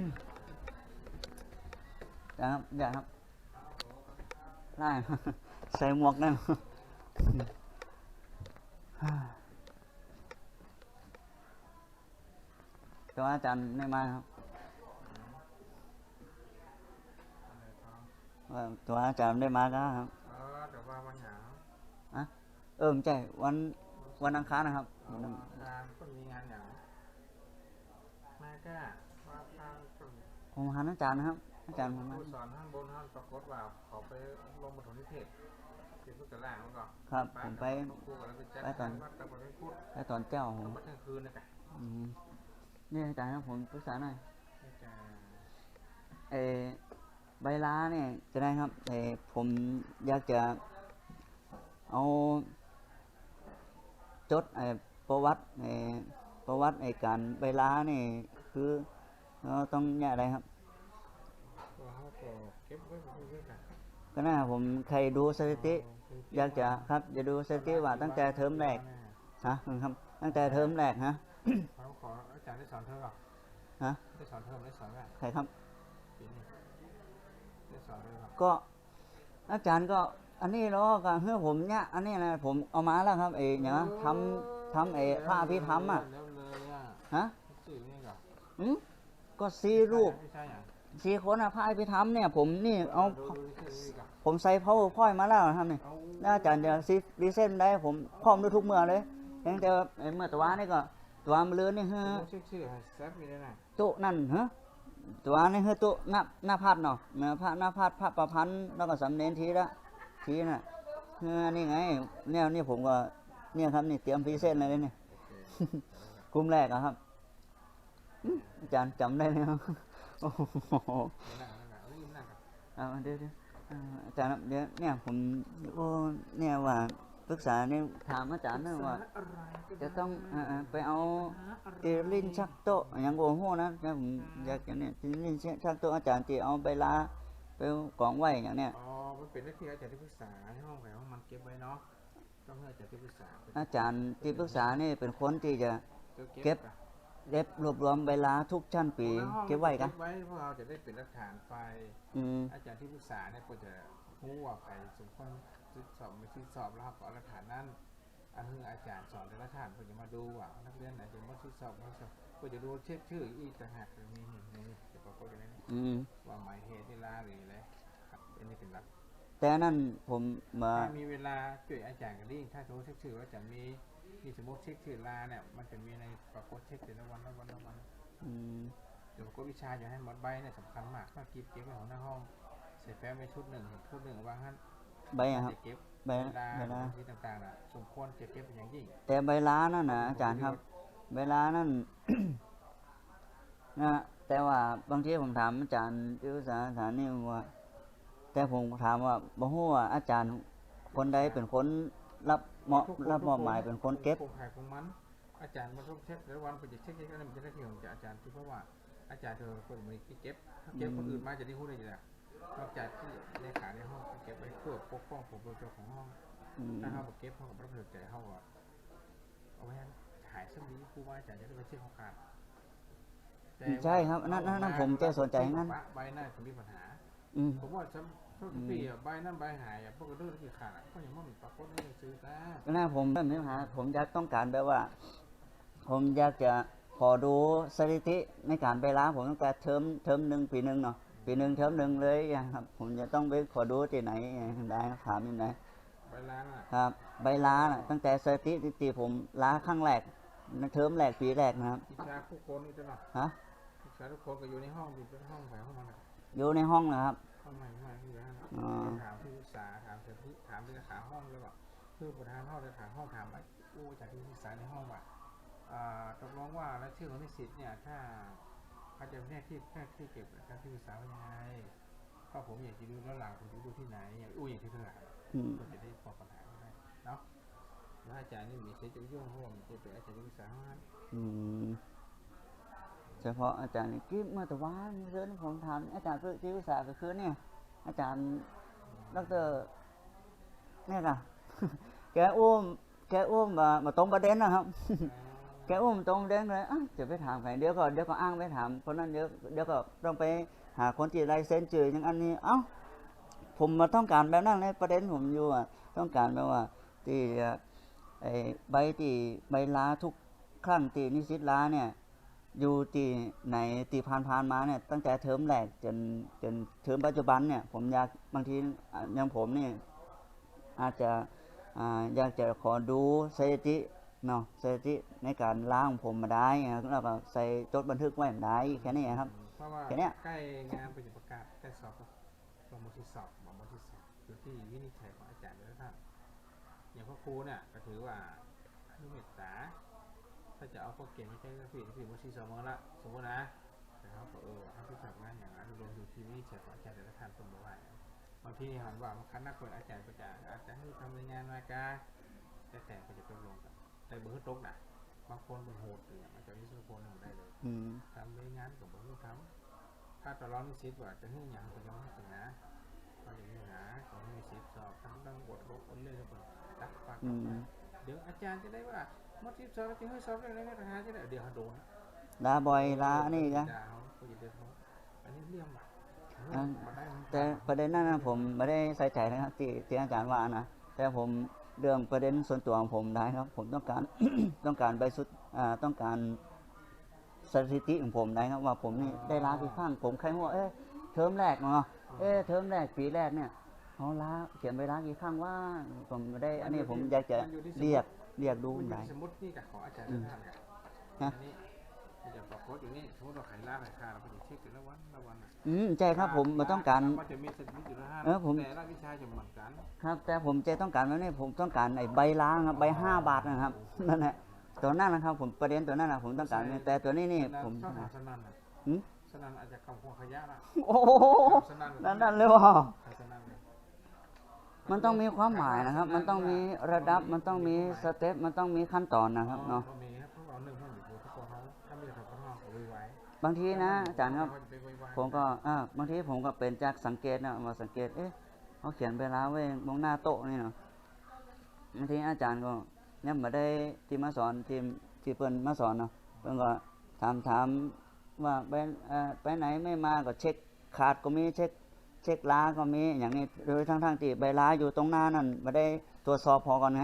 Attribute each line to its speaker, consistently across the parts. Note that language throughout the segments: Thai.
Speaker 1: อย่าครับอย่าครับไล่ใส่หมวกนั่นแต่ว่าอาจารย์ไม่มาครับว่าตัวอาจารย์ไม่มาก็ครับ
Speaker 2: เออแต่ว่าวันหา
Speaker 1: เออไม่ใช่วันวันอังคารนะครับ
Speaker 2: งานก็มีงานอย่างแม่ก็ว่าทางคน
Speaker 1: ผมหาอาจารย์นะครับ อาจารย์ผมมา
Speaker 2: ผู้สอนท่านบนท่านปรากฏว่าเขาไปลงบทนิเทศที่พุทธล่างมันก็
Speaker 1: ครับ ผมไป
Speaker 2: ครูกันแล้วไปจัด
Speaker 1: ไปตอน
Speaker 2: วัดตะบนพุทธ
Speaker 1: ไปตอนเจ้าผม
Speaker 2: วัดกลางคืนนะกะ
Speaker 1: อืมนี่อาจารย์ครับผมปรึกษาหน่อย
Speaker 2: นี่จะ
Speaker 1: เออใบลาเนี่ยจะได้ครับเออผมอยากจะ เอาจดไอ้ประวัติไอ้ประวัติไอ้การใบลาเนี่ยคือเราต้องเนี่ยอะไรครับ
Speaker 2: ตัวเขา ก็เก็บไว้เรื่อยๆกัน
Speaker 1: ก็น่าผมใครดูสถิติ อยากจะครับจะดูสถิติว่าตั้งแต่เทอมแรกฮะครับ ตั้งแต่เทอมแรกฮะ
Speaker 2: เขาขออาจารย์ได้สอนเทอมหรอ
Speaker 1: ฮะ
Speaker 2: ได้สอนเทอมได้สอนกัน
Speaker 1: ใครครับ
Speaker 2: ปีนี้ได้สอนเลยหรอ
Speaker 1: ก็ อาจารย์ก็ อันนี้เนาะก็เฮ้อผมเนี่ยอันนี้นะผมเอามาแล้วครับเออย่างนะทำทำเอพระอภิธรรมอะ
Speaker 2: แล้วเลยอะ
Speaker 1: ฮะ
Speaker 2: สื่อนี่เหรอ
Speaker 1: อืมก็ซีรูป
Speaker 2: ไม่ใช่อะ
Speaker 1: สี่คนอะพระอภิธรรมเนี่ย ผมนี่เอาผมใส่ powerpoint มาแล้วครับนี่
Speaker 2: เอา
Speaker 1: แล้วอาจารย์จะซีรีเส้นได้ผมพร้อมด้วยทุกเมื่อเลยเพียงแต่ว่าไอ้เมื่อตัวนี่ก็ตัวมือเลือนี่ฮ้อ
Speaker 2: ดูชื่อชื่อให้แซ่บมีได้ไหน
Speaker 1: โต๊ะนั่นฮะตัวนี่ฮ้อโต๊ะหน้าหน้าพัดเนาะหน้าพระหน้าพัดพระประพันธ์แล้วก็สำเนียงทีละทีน่ะเฮ้อนี่ไงเนี่ยนี่ผมก็เนี่ยครับนี่เตรียมพรีเซนต์เลยเนี่ยกลุ่มแรกอะครับอาจารย์จำได้ไหมครับ โอ้โห
Speaker 2: นั่งนั่งนั่งรีบนั่งกัน
Speaker 1: เอาเดี๋ยวเดี๋ยวอาจารย์เดี๋ยวเนี่ยผมโอ้เนี่ยว่าปรึกษาเนี่ยถามอาจารย์นะว่า จะต้องไปเอาเตลินชักโตอย่างโอ้โหนะเนี่ยผมอยากจะเนี่ยเตลินชักโตอาจารย์ที่เอาไปลาไปกองไว้อย่างเนี้ย
Speaker 2: อ๋อมันเป็นหน้าที่อาจารย์ที่ปรึกษาในห้องไหนมันเก็บไว้เนาะต้องให้อาจารย์ที่ปรึกษา
Speaker 1: อาจารย์ที่ปรึกษานี่เป็นคนที่จะเก็บ เก็บรวบรวมใบลาทุกชั้นปีเก็บไว้กัน
Speaker 2: เก็บไว้เพราะเราจะได้เป็นหลักฐานไฟล์
Speaker 1: อืม
Speaker 2: อาจารย์ที่ปรึกษาเนี่ยก็จะรู้ว่าใครสมควรทดสอบไม่ทดสอบแล้วครับเอาหลักฐานนั้นอันนี้อาจารย์สอนแต่ละฐานก็จะมาดูว่านักเรียนไหนจะมาทดสอบไม่ทดสอบก็จะดูเช็คชื่ออีกต่างหากตรงนี้นี่นี่จะปรากฏอย่างนี้
Speaker 1: อืม
Speaker 2: ว่าหมายเหตุเวลาหรืออะไรครับอันนี้เป็นหลัก
Speaker 1: แต่นั่นผมมา
Speaker 2: ถ้ามีเวลาช่วยอาจารย์กันดิ่งถ้าสมมติเช็คชื่อว่าจะมี มีสมมติเช็คชื่อลาเนี่ยมันจะมีในปรากฏเช็คแต่ละวันละวันละวัน
Speaker 1: อืม
Speaker 2: เดี๋ยวปรากฏวิชาอย่าให้หมดใบเนี่ยสำคัญมากถ้ากิบเก็บไว้ของหน้าห้องใส่แฟ้มไว้ชุดหนึ่งชุดหนึ่งวางให้
Speaker 1: ใบอะครับ
Speaker 2: จะเก็บ
Speaker 1: ใบ
Speaker 2: เวลา
Speaker 1: ใบลา
Speaker 2: ที่ต่างๆน่ะสมควรจะเก็บเป็นอย่างยิ่ง
Speaker 1: แต่ใบลานั่นนะอาจารย์ครับเวลานั่นนะแต่ว่าบางทีผมถามอาจารย์ที่ภาษาสถานนี่ว่า แต่ผมถามว่าบ่ฮู้ว่าอาจารย์คนใดเป็นคนรับเห มาะ
Speaker 2: ทุกน
Speaker 1: รับมอบหมาย
Speaker 2: ทุ
Speaker 1: เป็นคนเก็บ
Speaker 2: คงใครคงมัน อาจารย์มาต้องเช็คแต่ละวันไปจะเช็คเช็คนั่นเป็นหน้าที่ของอาจารย์ที่เพราะว่าอาจารย์เธอคนมือที่เก็บถ้าเก็บคนอื่นมาจะได้พูดได้ยังไงนอกจากที่เลขาในห้องเก็บไว้เพื่อปกป้องผลประโยชน์ของห้อง
Speaker 1: อืม
Speaker 2: ถ้าเขาบอกเก็บเขาก็ประเสริฐใจเขาว่าเอาไว้หายสักนี้ครูว่าอาจารย์จะได้ไปเช็คเขาขาดแต่ว่า
Speaker 1: ใช่ครับนั่นนั่นนั่นผมจะสนใจงั้น
Speaker 2: ใบหน้าจะมีปัญหา
Speaker 1: อืม
Speaker 2: ผมว่าฉัน ทุกปีอะใบนั่นใบหายอะพวกกระเดื่องที่ขาดอะก็ยังไม่มีปรากฏในหนังสือนะ
Speaker 1: ก็น่าผมแบบนี้หาผมอยากต้องการแบบว่า ผมอยากจะขอดูสถิติในการไปล้างผมตั้งแต่เทอมเทอมหนึ่งปีหนึ่งเนาะปีหนึ่งเทอมหนึ่งเลยครับ ผมจะต้องไปขอดูที่ไหนได้ถามที่ไหน
Speaker 2: ใบล้านอะ
Speaker 1: ครับ ใบลาน่ะตั้งแต่สถิติที่ผมล้าครั้งแรกในเทอมแรกปีแรกนะครับ
Speaker 2: วิชาผู้คนนี่จะหรอ
Speaker 1: ฮะ
Speaker 2: วิชาทุกคนก็อยู่ในห้องอยู่เป็นห้องแถวห้องมันอะ
Speaker 1: อยู่ในห้องนะครับ
Speaker 2: ห้องใหม่ห้องใหม่ที่อยู่นั่นอะ
Speaker 1: อ๋อ
Speaker 2: ถามที่ปรึกษาถามเจ้าที่ถามที่ขาห้องเลยว่าคือประธานห้องเลยถามห้องถามไอ้อู้จากที่ปรึกษาในห้องว่าอ่าตกลงว่าแล้วชื่อของนิสิตเนี่ยถ้าเขาจะแนกที่แนกที่เก็บการที่ปรึกษาว่ายังไงก็ผมอยากจะดูแล้วหลังผมจะดูที่ไหนอย่างอู้อย่างที่เท่าไหร่
Speaker 1: อืม
Speaker 2: ก็จะได้ตอบปัญหาได้เนาะแล้วอาจารย์นี่มีเสียจะยุ่งเพราะว่ามันจะเป็นอาจารย์ที่ปรึกษาให้
Speaker 1: อืม เฉพาะอาจารย์นี่กิ๊บเมื่อแต่ว่าเรื่องผมถามอาจารย์ที่ปรึกษาก็คือเนี่ยอาจารย์ดรเนี่ยค่ะแกอุ้มแกอุ้มมามาตรงประเด็นนะครับ แกอุ้มตรงแดงเลยอะจะไปถามใครเดี๋ยวก็เดี๋ยวก็อ้างไปถามคนนั้นเดี๋ยวเดี๋ยวก็ต้องไปหาคนที่ไลเซนจืออย่างอันนี้เอ้าผมมาต้องการแบบนั้นในประเด็นผมอยู่อะต้องการแบบว่าที่ไอ้ใบที่ใบลาทุกครั้งที่นิสิตลาเนี่ย อยู่ที่ไหนตีผ่านผ่านมาเนี่ยตั้งแต่เทอมแรกจนจนเทอมปัจจุบันเนี่ย ผมอยากบางทีอย่างผมนี่อาจจะอ่าอยากจะขอดูสถิติเนาะสถิติในการล้างผมมาได้แล้วก็ใส่จดบันทึกไว้มาได้แค่นี้ครับ
Speaker 2: เพราะว่า
Speaker 1: แค่เนี้ย
Speaker 2: ใกล้งานประประกาศใกล้สอบก็ลงมาที่สอบบอกมาที่สอบอยู่ที่วินิจฉัยของอาจารย์แล้วท่านอย่างพ่อครูเนี่ยก็ถือว่าอนุเมตตา ถ้าจะเอาพวกเก่งไม่ใช่ก็ผิดผิดมาที่สองมือละสมมตินะนะครับเออถ้าที่ทำงานอย่างนั้นรวมอยู่ที่วินิจฉัยขอาจารย์แต่ละท่านเป็นบอกว่บางทีหันว่าบางครั้งนักคนอาจารย์ก็จะอาจจะให้ทำรายงานมากาแต่แต่ก็จะเป็นลงกันแต่เบอร์ตกนะบางคนเป็นโหดอย่างอาจารย์วิศวกรทำได้เลยทำรายงานกับผมทำถ้าตลอดนิสิตว่าจะให้อย่างก็ยังไม่ถึงนะก็อย่างนี้นะขอให้นิสิตสอบทั้งตั้งบทบทคนเรื่อยๆคนตักปากเดี๋ยวอาจารย์จะได้ว่า มาที่สอบจะให้สอบได้เลยนะทหารจะได้เดี๋ยวเขาโดน
Speaker 1: ลาบอยลาอันนี้กัน
Speaker 2: ด่าเขาก็จะเดือดร้อนอันนี้เรื่องแบบ
Speaker 1: อะ
Speaker 2: มาได้มัน
Speaker 1: แต่ประเด็นนั้นนะผมไม่ได้ใส่ใจนะครับที่ที่อาจารย์ว่านะแต่ผมเรื่องประเด็นส่วนตัวของผมได้ครับ ผมต้องการต้องการใบสุดอ่าต้องการสถิติของผมได้ครับว่าผมนี่ได้ล้ากี่ครั้งผมใครหัวาเอ๊ะเทอมแรกเนาะเอ๊ะเทอมแรกปีแรกเนี่ยเขาล้าเขียนใบล้ากี่ครั้งว่าผมไม่ได้ อันนี้ผมอยากจะเรียก เรียกดู
Speaker 2: มันอยู่
Speaker 1: ได้
Speaker 2: ที่สมมตินี่กับขออาจารย์
Speaker 1: อืม
Speaker 2: ท่านกัน
Speaker 1: ฮะ
Speaker 2: อันนี้มันจะปรากฏอยู่นี่สมมติเราขายร้านขายค่าเราก็จะเช็คแต่ละวันละวันน่ะ
Speaker 1: อืมใช่ครับผมมาต้องการ
Speaker 2: มันจะมีสถิติอยู่ละห้า
Speaker 1: เออผม
Speaker 2: แต่ละวิชาจะเหมือนกัน
Speaker 1: ครับ แต่ผมจะต้องการแบบนี้ผมต้องการไอ้ใบล้างครับใบห้าบาทนะครับนั่นแหละตัวนั้นนะครับ ผมประเด็นตัวนั้นนะผมต้องการแต่ตัวนี้นี่ผม
Speaker 2: ต้องหาสนั่นน่ะ
Speaker 1: หืม
Speaker 2: สนั่นอาจจะคำควงขยะละ
Speaker 1: โอ้โห
Speaker 2: สนั่น
Speaker 1: นั่นนั่นเลยว่า
Speaker 2: สนั่นเลย
Speaker 1: มันต้องมีความหมายนะครับ มันต้องมีระดับ มันต้องมีสเต็ป มันต้องมีขั้นตอนนะครับเนาะ
Speaker 2: ก็มีครับพวกเราหนึ่งคนอยู่ทุกคนเขาถ้ามีนข้างนอกก็ไวๆ
Speaker 1: บางทีนะอาจารย์ครับ ผมก็อ่าบางทีผมก็เป็นจากสังเกตนะมาสังเกต เอ๊ะเขาเขียนเวลาไว้มองหน้าโต๊ะนี่เนาะบางทีอาจารย์ก็เนี่ยมาได้ที่มาสอนทีมที่เพิ่นมาสอนเนาะ เพิ่นก็ถามถามว่าไปไปไหนไม่มาก็เช็คขาดก็มีเช็ค เช็คล้าก็มีอย่างนี้โดยทั้งทั้งๆที่ใบล้าอยู่ตรงหน้านั่นมาได้ตรวจสอบพอก่อนไง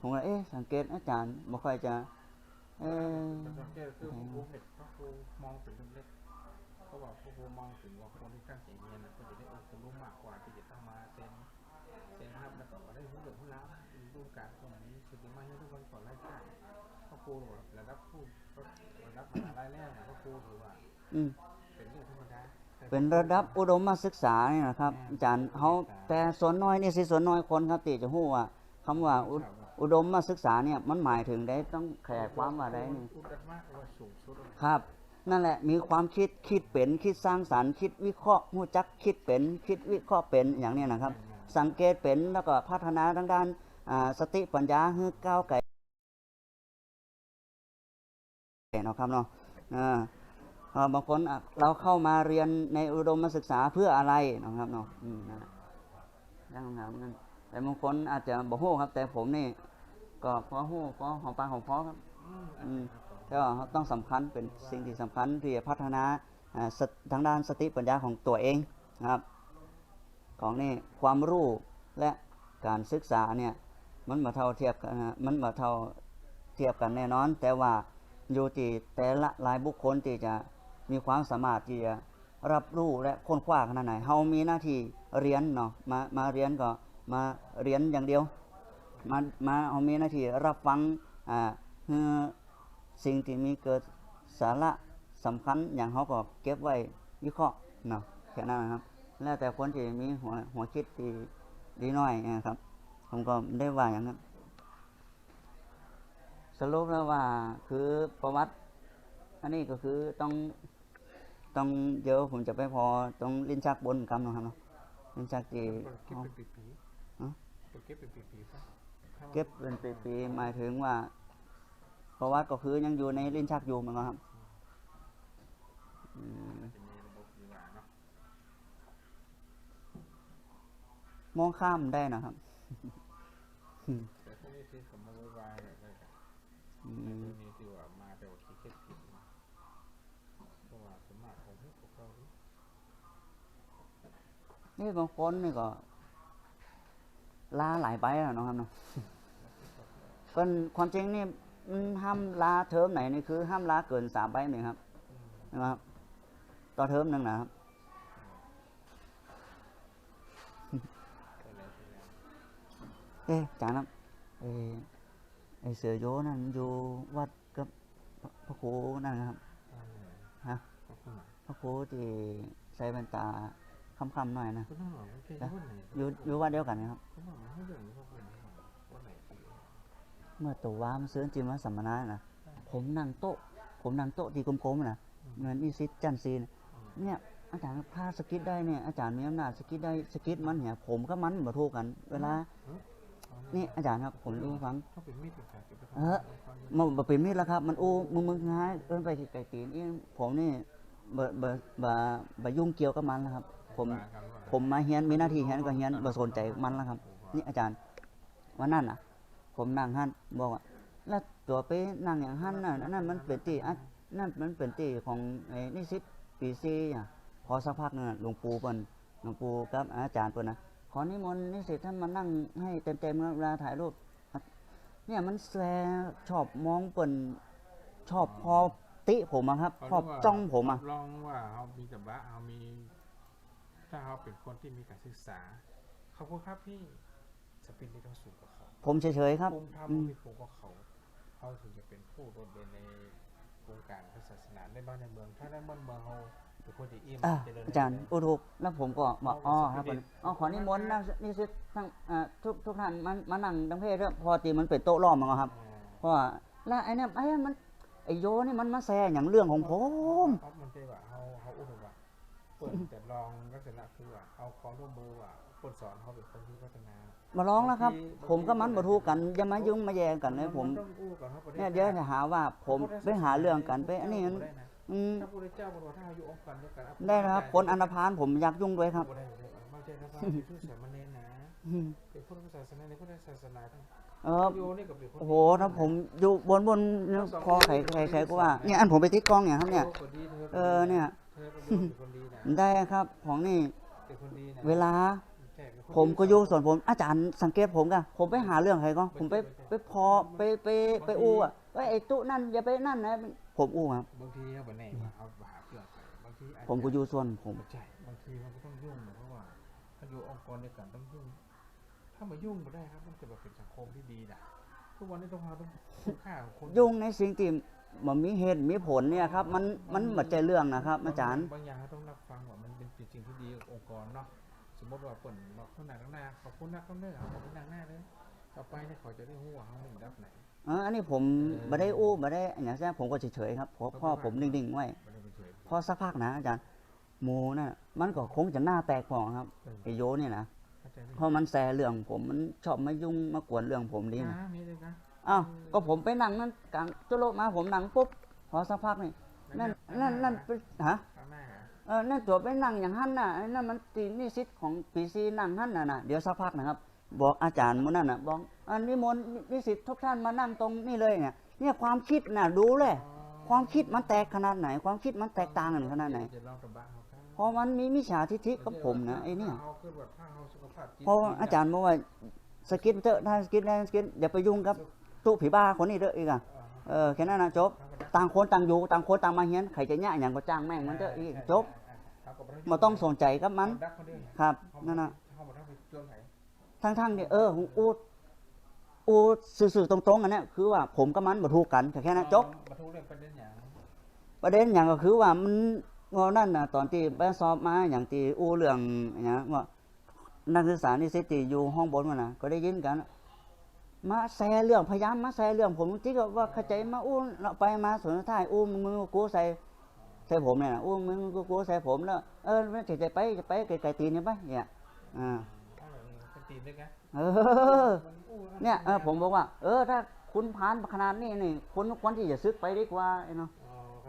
Speaker 1: ผมก็เอ๊ะสังเกตอาจารย์ไม่ค่อยจะ เอ๊ะ
Speaker 2: แต่สังเกตคือครูเห็นเพราะครูมองถึงเล็กๆเขาบอกครูมองถึงว่าคนที่ตั้งใจเรียนน่ะก็จะได้องค์ความรู้มากกว่าที่จะต้องมาเซ็นเซ็นภาพแล้วก็มาได้รู้เรื่องรู้ราวรู้การตรงนี้สุดที่มาให้ทุกคนก่อนไล่ข้ามเพราะครูระดับผู้ระดับมหาลัยแรกเนี่ยเพราะครูถือว่า เป็นระ
Speaker 1: ดับอุดมศึกษาเนี่ยนะครับอาจารย์เขาแต่ส่วนน้อยนี่สิส่วนน้อยคนครับที่จะหู้ว่าคำว่าอุอุดมศึกษาเนี่ยมันหมายถึงได้ต้องแขยายความว่าได้นี่
Speaker 2: อุดมมากว่าสูงสุด
Speaker 1: ครับ นั่นแหละมีความคิดคิดเป็นคิดสร้างสรรค์คิดวิเคราะห์หู้จักคิดเป็น คิดวิเคราะห์เป็นอย่างเนี้ยนะครับ สังเกตเป็นแล้วก็พัฒนาทางด้านอ่าสติปัญญาให้ก้าวไกลเนาะครับเนาะอ่าอ่า บางคนเราเข้ามาเรียนในอุดมศึกษาเพื่ออะไรนะครับเนาะนั่นแหละตั้งคำถามนั้นแต่บางคนอาจจะบ่ฮู้ครับ แต่ผมนี่ก็พอฮู้พอหอมปากหอมคอครับก็ต้องสำคัญเป็นสิ่งที่สำคัญที่จะพัฒนาทางด้านสติปัญญาของตัวเองนะครับ ของนี่ความรู้และการศึกษาเนี่ยมันมาเท่าเทียบกันนะมันมาเท่าเทียบกันแน่นอน แต่ว่าอยู่ที่แต่ละรายบุคคลที่จะ มีความสามารถที่จะรับรู้และค้นคว้าขนาดไหนเฮามีหน้าที่เรียนเนาะมามาเรียนก็มาเรียนอย่างเดียว มามาเฮามีหน้าที่รับฟังอ่าเพื่อสิ่งที่มีเกิดสาระสำคัญอย่างเขาก็เก็บไว้วิเคราะห์เนาะแค่นั้นนะครับ แล้วแต่คนที่มีหัวหัวคิดที่ดีน้อยนะครับ ผมก็ไม่ได้ว่าอย่างนั้นสรุปแล้วว่าคือประวัติ อันนี้ก็คือต้อง ต้องเดี๋ยวผมจะไปพอต้องลิ้นชักบนกรรมเนะครับเนาะลิ้นชักที่
Speaker 2: เก็บ
Speaker 1: เป็
Speaker 2: นปีๆเก็บเป็นปีๆซะ
Speaker 1: เก็บเป็นปีๆหมายถึงว่าปราะวัติก็คือยังอยู่ในลิ้นชักอยู่เหมือนกันครับม
Speaker 2: อ
Speaker 1: งข้ามได้นะครับ
Speaker 2: แต่พวกนี้ที่สมมติวายเนี่ยได้กัน
Speaker 1: อื
Speaker 2: ใน
Speaker 1: ม
Speaker 2: ตัวนี้ที่ว่ามาแต่ว่าคิดแค่ผิดนะเพราะว่าสวนมากของพวกเรานี่
Speaker 1: นี่บางคนนี่ก็ลาหลายใบแล้วนะครับเนาะเป็นความจริงนี่ห้ามลาเทอมไหนนี่คือ ห้ามลาเกินสามใบไหมครับนะครับ ต่อเทอมหนึ่งนะครับเอ๊ะจาครับเอ๊ะไอเสือโยนั่นอยู่วัดกับพระครูนั่นนะครับฮะ
Speaker 2: ขอบคุณนะ
Speaker 1: พระครูที่ใส่แว่นตา คำๆหน่อยนะ
Speaker 2: คุณต้องหลอกไม่ใช่
Speaker 1: นะ
Speaker 2: วันไหน
Speaker 1: อยู่อยู่วัดเดียวกันนะครับ
Speaker 2: ผมบอกมันให้เรื่องนี้ว่าวันไหนวันไหนที่
Speaker 1: เมื่อตัวว้ามซื้อจิมวัดสัมมนานะผมนั่งโต๊ะ ผมนั่งโต๊ะที่กลมๆนะเหมือนอีซิดจันซีนะเนี่ยอาจารย์พาสกิดได้เนี่ยอาจารย์มีอำนาจสกิดได้สกิดมันเนี่ยผมก็มันมาถูกกัน เวลา นี่อาจารย์ครับผมดูฟัง
Speaker 2: ต้องเป็นมีดเป็นสายเป็น
Speaker 1: เออมันบ่เป็นมีดแล้วครับ มันอู้มึงมึงง่ายเอิ้นไปไก่ตีนเองผมนี่บ่บ่บ่บ่ยุ่งเกี่ยวกับมันแล้วครับ ผมผมมาเฮียนมีหน้าที่เฮียนก็เฮียนบ่สนใจมันแล้วครับ นี่อาจารย์วันนั้นน่ะ ผมนั่งหั่นบอกว่าแล้วตัวไปนั่งอย่างหั่นน่ะอันนั่นมันเป็นตีอะนั่นมันเป็นตีของไอ้นิสิตปีซีอะพอสักพักหนึงอะหลวงปู่เพิ่นหลวงปู่กับอาจารย์เพิ่นนะขอนิมนต์นิสิตท่านมานั่งให้เต็มๆนะเวลาถ่ายรูปเนี่ยมันแสชอบมองเปิ่นชอบพอติผมอะครับชอบจ้องผมอะ
Speaker 2: ลองว่าเขามีกับบะเขามี ถ้าเขาเป็นคนที่มีการศึกษาเขาพูดครับพี่สปินที่ต้องสูงกว่าเขา
Speaker 1: ผมเฉยๆครับ
Speaker 2: ภูมิธรรม
Speaker 1: อืม
Speaker 2: มีสูงกว่าเขาเขาถึงจะเป็นผู้โดดเด่นในวงการพระศาสนาในบ้านในเมือง ถ้าในบ้านเมืองเขาเป็นคนที่อิ่ม
Speaker 1: อ่า
Speaker 2: เจริญ
Speaker 1: อาจารย์
Speaker 2: ใน
Speaker 1: อุทุกแล้วผมก็บอกอ๋อครับ
Speaker 2: เอา
Speaker 1: ผม
Speaker 2: สิ
Speaker 1: อ๋อขอนิมนต์นั่งนี่สิทั้งอ่าทุกทุกท่านมันมานั่งดังเพศเด้อพอตีมันเป็นโต๊ะล้อมมันก็ครับ
Speaker 2: อ่า
Speaker 1: เพราะว่าแล้วไอ้เนี่ยไอ้มันไอ้โยนี่มันมาแซ่อย่างเรื่องของผม
Speaker 2: เขามันเป็นว่าเขาเขาอุดมว่า เปิดแต่ลองลักษณะคือว่าเอาความร่วมมือว่าคนสอนเขาเป็นคนที่พัฒนา
Speaker 1: มาร้องแล้วครับ
Speaker 2: บางที
Speaker 1: ผมก็มันบ่ถูกกันอย่ามายุ่งมาแย่งกันเลยผม
Speaker 2: นต้องอู้ก่อนครับประ
Speaker 1: เนี่ยเดี๋ยวจะหาว่าผมไปหาเรื่องกันไปอันนี้มัน
Speaker 2: ได้นะ
Speaker 1: อืม
Speaker 2: ถ้าพระเจ้าบอกว่าถ้าเราอยู่องค์การเดียวกัน
Speaker 1: ได้นะครับคนอันธพาลผมอยากยุ่งด้วยครับ
Speaker 2: บ่ได้บ่ได้ไม่ใช่ครับว่าเป็นผู้สามเณรนะ
Speaker 1: อืม
Speaker 2: เป็นพุทธศาสนาในพุทธศาสนาทั้ง
Speaker 1: เออ
Speaker 2: โยนี่ก็เป็นคน
Speaker 1: โอ้โหถ้าผมอยู่บนบนเนี่ยพอใครใครใครก็ว่าเนี่ยอันผมไปติดกล้องเนี่ยครับเนี่ย
Speaker 2: โคนดีธ
Speaker 1: เออเนี่ย
Speaker 2: เธอเป็นคนดีนะ
Speaker 1: ได้ครับของนี่
Speaker 2: เป็นคนดีนะ
Speaker 1: เวลา
Speaker 2: ใช่เป็นคนดี
Speaker 1: ผมก็อยู่ส่วนผม อาจารย์สังเกตผมกันผมไปหาเรื่องใครก็ผมไปไปพอไปไปไปอู้อะเอ้ยไอ้ตุ๊นั่นอย่าไปนั่นนะผมอู้ครับ
Speaker 2: บางทีเขาแบบไหนว่าเอาหาเพื่อนไปบางทีอาจจะ
Speaker 1: ผมก็อยู่ส่วนผม
Speaker 2: ใช่บางทีมันก็ต้องยุ่งนะเพราะว่าถ้าอยู่องค์กรเดียวกันต้องยุ่งถ้ามายุ่งไม่ได้ครับมันจะแบบเป็นสังคมที่ดีนะทุกวันนี้ต้องหาต้องคุณค่าของคน
Speaker 1: ยุ่งในสิ่งที่มันมีเหตุมีผลเนี่ยครับ มันมันบัดใจเรื่องนะครับ อาจารย์
Speaker 2: บางอย่างเราต้องรับฟังว่ามันเป็นสิ่งที่ดีกับองค์กรเนาะสมมติว่าผลมาข้างหน้าข้างหน้าขอบคุณนักข้างหน้าขอบคุณนักหน้าเลยต่อไปเนี่ยเขาจะได้รู้ว่าเขาหนึ่งรับไหน
Speaker 1: เอออันนี้ผมไม่ได้อู้ไม่ได้อย่างเช่นผมก็เฉยๆครับเพราะพ่อผมนิ่งๆไว้
Speaker 2: ไม่ได้เป็นเฉย
Speaker 1: พอสักพักนะอาจารย์หมูน่ะมันก็คงจะหน้าแตกพอครับ
Speaker 2: เออ
Speaker 1: ไอโยเนี่ยนะ
Speaker 2: เข้าใจไหม
Speaker 1: เพราะมันแซเรื่องผมมันชอบมายุ่งมากวนเรื่องผมดีนะ
Speaker 2: นะมีเลยนะ
Speaker 1: อ้าวก็ผมไปนั่งนั่นกลางจุโลกมาผมนั่งปุ๊บพอสักพักนี่นั่นนั่นนั่นเป็นฮะ
Speaker 2: ข้างหน้าอะ
Speaker 1: เออนั่นตัวไปนั่งอย่างหั่นน่ะไอ้นั่นมันตีนี่สิทธิ์ของปีซีนั่งหั่นน่ะนะเดี๋ยวสักพักนะครับ บอกอาจารย์มุนั่นน่ะบอกอันนี้มนต์นิสิตทุกท่านมานั่งตรงนี่เลยเนี่ยเนี่ยความคิดน่ะดูเลย ความคิดมันแตกขนาดไหน ความคิดมันแตกต่างกันขนาดไหน
Speaker 2: จะลองกับบ้านเขาครับ
Speaker 1: เพราะมันมีมิจฉาทิฐิกับผมนะไอ้เนี่ย
Speaker 2: เขาคือแบบถ้าเขาสุขภาพจิต
Speaker 1: เพราะว่าอาจารย์บอกว่าสกิดเถอะถ้าสกิดได้สกิดอย่าไปยุ่งกับตู้ผีบ้าคนนี้เด้ออีกอะ
Speaker 2: เออ
Speaker 1: เออแค่นั้นนะจบต่างคนต่างอยู่ต่างคนต่างมาเฮียนใครจะแย่อย่างก็จ้างแม่งมันเถอะอีกจบมาต้องสนใจกับมัน
Speaker 2: ดักเขาเดียว
Speaker 1: ครับนั่นน่ะ
Speaker 2: เขาบอกว่าไปโจนไหน
Speaker 1: ทั้งๆเนี่ยเอออูอูสื่อๆตรงๆอันเนี้ยคือว่าผมกับมันบ่ถูกกันแค่นั้นจบ
Speaker 2: มาทุกเรื่องประเด็นอย่าง
Speaker 1: ประเด็นอย่างก็คือว่ามัน ว่านั่นน่ะตอนที่ไปสอบมาอย่างที่อู้เรื่องอย่างเงี้ยว่านักศึกษานิสิตที่อยู่ห้องบนมันน่ะก็ได้ยินกัน มาแซเรื่องพยายามมาแซเรื่องผมจริงๆก็ว่าเข้าใจมาอู้เราไปมาสนท้ายอู้มือกูใส่ใส่ผมเนี่ยนะอู้มือกูกูใส่ผมแล้วเออไม่จะไปจะไปไกลๆตีนเนี่ยไปเนี่ยอ่า
Speaker 2: ถ้าแบบนี้เป็นตีนด้วยกัน
Speaker 1: เออเนี่ยเออผมบอกว่า เออถ้าคุณผ่านขนาดนี้นี่คุณควรที่จะซึกไปดีกว่าไอ้เนาะ
Speaker 2: อ๋อข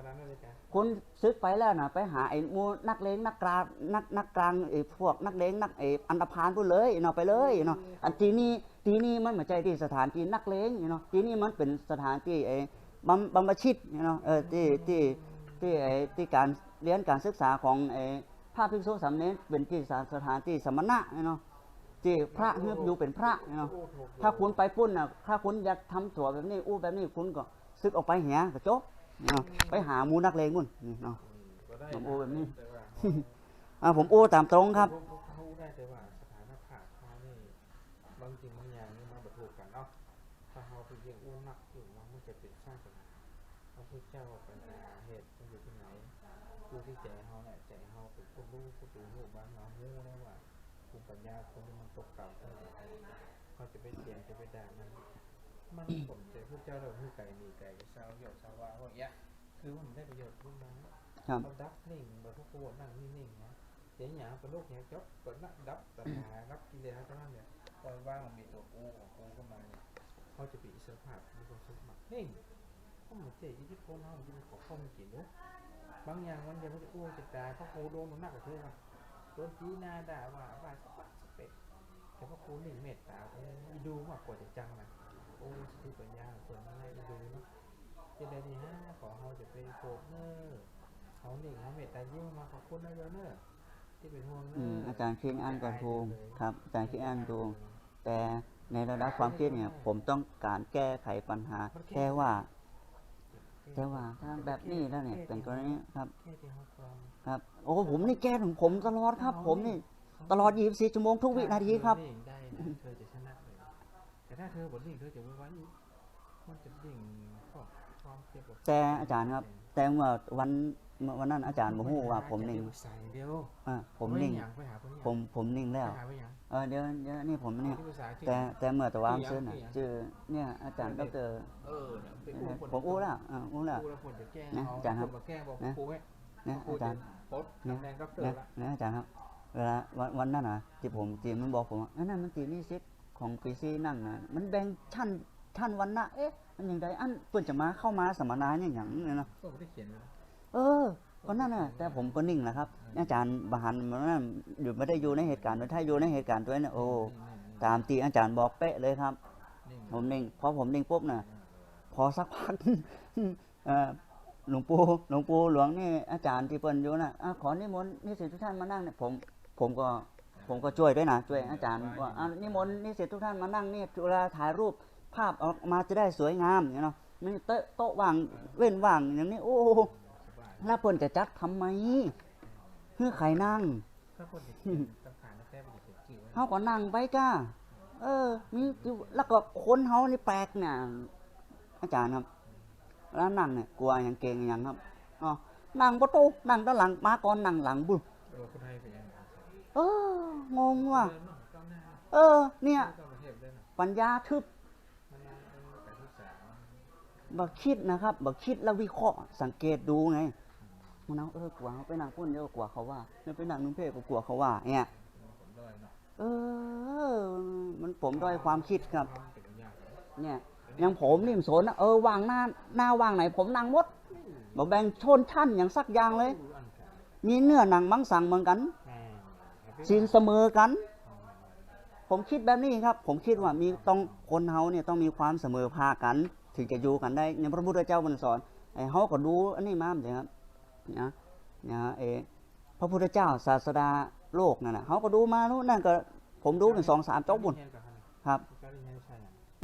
Speaker 2: นั้นเลยจ้ะ
Speaker 1: คุณซึกไปแล้วนะไปหาไอ้หมูนักเลงนักกลางนักนักกลางไอ้พวกนักเลงนักไอ้อันธพาลพูดเลยเนาะไปเลยเนาะอันที่นี่ที่นี่มันไม่ใช่ที่สถานที่นักเลงเนาะที่นี่มันเป็นสถานที่ไอ้บำบำบัดชิตเนาะเออที่ที่ที่ไอ้ที่การเรียนการศึกษาของไอ้พระภิกษุสามเณรเป็นที่สถานที่สมณะเนาะที่พระเฮือบอยู่เป็นพระเนาะ
Speaker 2: โอ้โห
Speaker 1: ถ้าคุณไปปุ้นนะถ้าคุณอยากทำตัวแบบนี้อู้แบบนี้คุณก็ซึกออกไปเหียก็จบ เนาะไปหาหมูนักเลงมุ่นนี่เนาะ
Speaker 2: ก็ได้
Speaker 1: ผมโอ้แบบนี้
Speaker 2: แต่ว่า
Speaker 1: อ่าผมอู้ตามตรงครับ
Speaker 2: เขาเขาได้แต่ว่าสถานภาพเขานี่บางจริงบางอย่างนี่มันบรรทุกกันเนาะถ้าเขาไปเยี่ยงอู้นักอยู่ว่ามันจะเป็นสร้างปัญหาพระพุทธเจ้าปัญหาเหตุมันอยู่ที่ไหนผู้ที่ใจเขาเนี่ยใจเขาเป็นผู้รู้ผู้ตื่นรู้บ้านเรารู้แล้วว่าภูมิปัญญาคนที่มันตกต่ำเท่าไหร่เขาจะไปเถียงจะไปด่ามัน มันผมใจพระเจ้าเราคือไก่หนีไก่เศร้าเหยาะเศร้าว่าพวกเนี้ยคือมันได้ประโยชน์ขึ้นมา
Speaker 1: ครับ
Speaker 2: เขาดับนิ่งแบบพวกกูนั่งนิ่งๆนะเดี๋ยวหยาเป็นโรคเนี้ยจบก็นักดับตัณหาดับกิเลสทั้งนั้นเนี่ยปล่อยว่างมันมีตัวกูของกูเข้ามาเนี่ยเขาจะเป็นอิสรภาพมีความสุขมากเฮ้ยเขาเหมือนเจ๊อิทธิพลเขาจริงของเขามันกี่นุ๊กบางอย่างมันจะไม่ได้อ้วนจะตายเพราะกูโดนมันหนักกว่าเธอครับโดนจีนาด่าว่าว่าสปักสเปกแต่พวกกูหนึ่งเมตตาเอออีดูมากกว่าจะจังนะ โอ้สติปัญญาคนอะไรอีดูเนาะเจเดนีฮะขอเขาจะไปโกรธเนอเขาหนึ่งเขาเมตตายิ่งมาขอบคุณนะโยเนอร์ที่เป็นห่วงเน
Speaker 1: อืม
Speaker 2: อ
Speaker 1: อาจารย์คิดอันก่อนทูกครับอาจารย์คิดอันทูกแต่ในระดับความคิดเนี่ย ผมต้องการแก้ไขปัญหาแค่ว่าแต่ว่าถ้าแบบนี้แล้วเนี่ยเป็นกรณีครับ
Speaker 2: แค่ที่เขาฟัง
Speaker 1: ครับ โอ้ผมนี่แก้ของผมตลอดครับ ผมนี่ ตลอด24ชั่วโมงทุกวินาทีครับ
Speaker 2: แต่ถ้าเธอบทดิ่งเธอจะไว้ไว้อีกมันจะดิ่งข้อความเกี่ยวกับ
Speaker 1: แต่อาจารย์ครับ แต่เมื่อวันเมื่อวันนั้นอาจารย์บอกว่าผมนิ่ง
Speaker 2: ใส่เดียว
Speaker 1: อ่าผมนิ่ง
Speaker 2: ไปหาไปหาคนนี้
Speaker 1: ผมผมนิ่งแล้ว
Speaker 2: ไปหาไปหยัง
Speaker 1: เออเดี๋ยวเดี๋ยวนี่ผมเนี่ย
Speaker 2: ที่ภาษาชื่อ
Speaker 1: แต่แต่เมื่อตะวาม
Speaker 2: ที่ยัง
Speaker 1: ซื้อน่ะ
Speaker 2: ที่ยัง
Speaker 1: ชื่อเนี่ยอาจารย์ดอกเตอร
Speaker 2: เออเนี่ยไปอู้คน
Speaker 1: ผมอู้แล้วอ่าอู้แล้ว
Speaker 2: อู้แล้วคนจะแก้
Speaker 1: นะ
Speaker 2: เขา
Speaker 1: อาจารย์ครับ
Speaker 2: นมาแก้บอก
Speaker 1: นะ
Speaker 2: ครูให้
Speaker 1: นะอาจารย์
Speaker 2: โพสต์ตำแหน่งด็อกเตอ
Speaker 1: นะ
Speaker 2: ร์ละ
Speaker 1: นะอาจารย์ครับเวลาวันวันนั้นนะที่ผมตีมันบอกผมว่าอันนั้นมันตีนิสิต ของปีซีนั่งนะมันแบ่งชั้นชั้นวันนะเอ๊ะมันอย่างไรอันเพิ่นจะมาเข้ามาสัมมนาอย่างหยังเนี่ยนะ
Speaker 2: ก็ไม่ได้เขียนเลยนะ
Speaker 1: เออก็นั่นน่ะแต่ผมก็นิ่งนะครับ อาจารย์บาหันมันนั่นอยู่ไม่ได้อยู่ในเหตุการณ์ถ้าอยู่ในเหตุการณ์ด้วยเนี่ยโอ้ตามที่อาจารย์บอกเป๊ะเลยครับ
Speaker 2: นิ่ง
Speaker 1: ผมนิ่งพอผมนิ่งปุ๊บน่ะ พอสักพักเอ่อหลวงปู่หลวงปู่หลวงนี่อาจารย์ที่เปิ้นอยู่น่ะอะขอนิมนต์นิสิตทุกท่านมานั่งเนี่ยผมผมก็ ผมก็ช่วยด้วยนะช่วยอาจารย์ว่าอะนิมนต์นิสิตทุกท่านมานั่งนี่เวลาถ่ายรูปภาพออกมาจะได้สวยงามอย่างเนาะไม่โต๊ะโต๊ะว่างเว้นว่างอย่างนี้ โอ้
Speaker 2: สบาย
Speaker 1: แล้วเปิ้นจะจัดทำไมเพื่อใครนั่ง
Speaker 2: ถ้าคนเขียนตำขานแท้ไปเขียนชื่อไว้
Speaker 1: เฮาก็นั่งไปก้าเออ มีอยู่แล้วก็คนเฮานี่แปลกเนี่ยอาจารย์ครับ แล้วนั่งเนี่ยกลัวอย่างเก่งอย่างครับอ๋อนั่งประตูนั่งด้านหลังมาก่อนนั่งหลังบุ
Speaker 2: เออคนไทยเป็นยังไง
Speaker 1: เอองงว่ะ
Speaker 2: เอ
Speaker 1: อ เนี่ย
Speaker 2: ปั
Speaker 1: ญญาทึบบักคิดนะครับบักคิดแล้ววิเคราะห์สังเกตดูไงมันเอาเออกลัวเขาไปนั่งพุ่นเดี๋ยวกลัวเขาว่าเนี่ยไปนั่งนุ่งเพศก็กลัวเขาว่า เนี่ย
Speaker 2: เอ
Speaker 1: อ มันผมด้อยความคิดครับ
Speaker 2: เนี่ย
Speaker 1: อยังผมนี่มนสนนะเออวางหน้าหน้าวางไหน ผมนั่งมดบอกแบ่งชนชั้นอย่างสักอย่างเลย มีเนื้อหนังมังสังเหมือนกัน
Speaker 2: แม่
Speaker 1: สินเสมอกัน ผมคิดแบบนี้ครับ ผมคิดว่ามีต้องคนเฮาเนี่ยต้องมีความเสมอภาคกัน ถึงจะอยู่กันได้อย่างพระพุทธเจ้ามันสอนไอ้เฮาก็ดูอันนี้มาเลยครับนะนะเออพระพุทธเจ้าศาสดาโลกนั่นน่ะเฮาก็ดูมานู้นนั่นก็ ผมดูเป็นสองสามจบบุญ
Speaker 2: เรียนกับเขาเนี่ย
Speaker 1: ครับ